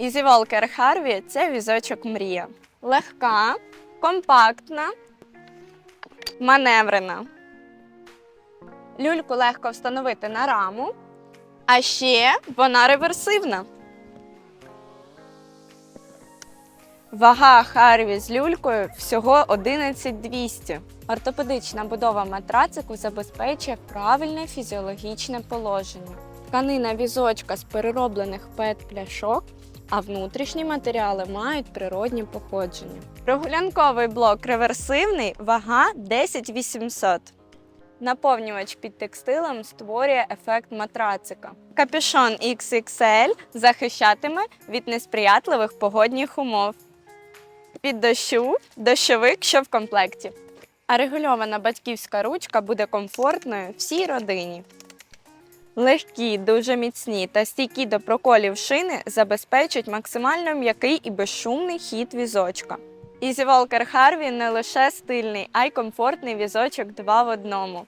Easy Walker Harvey – це візочок мрія. Легка, компактна, маневрена. Люльку легко встановити на раму, а ще вона реверсивна. Вага Харві з люлькою всього 11200. Ортопедична будова матрацику забезпечує правильне фізіологічне положення. Тканина візочка з перероблених пет-пляшок, а внутрішні матеріали мають природні походження. Прогулянковий блок реверсивний, вага 10800. Наповнювач під текстилем створює ефект матрацика. Капюшон XXL захищатиме від несприятливих погодних умов. Від дощу дощовик, що в комплекті. А регульована батьківська ручка буде комфортною всій родині. Легкі, дуже міцні та стійкі до проколів шини забезпечать максимально м'який і безшумний хід візочка. Ізі Волкер Харві не лише стильний, а й комфортний візочок два в одному.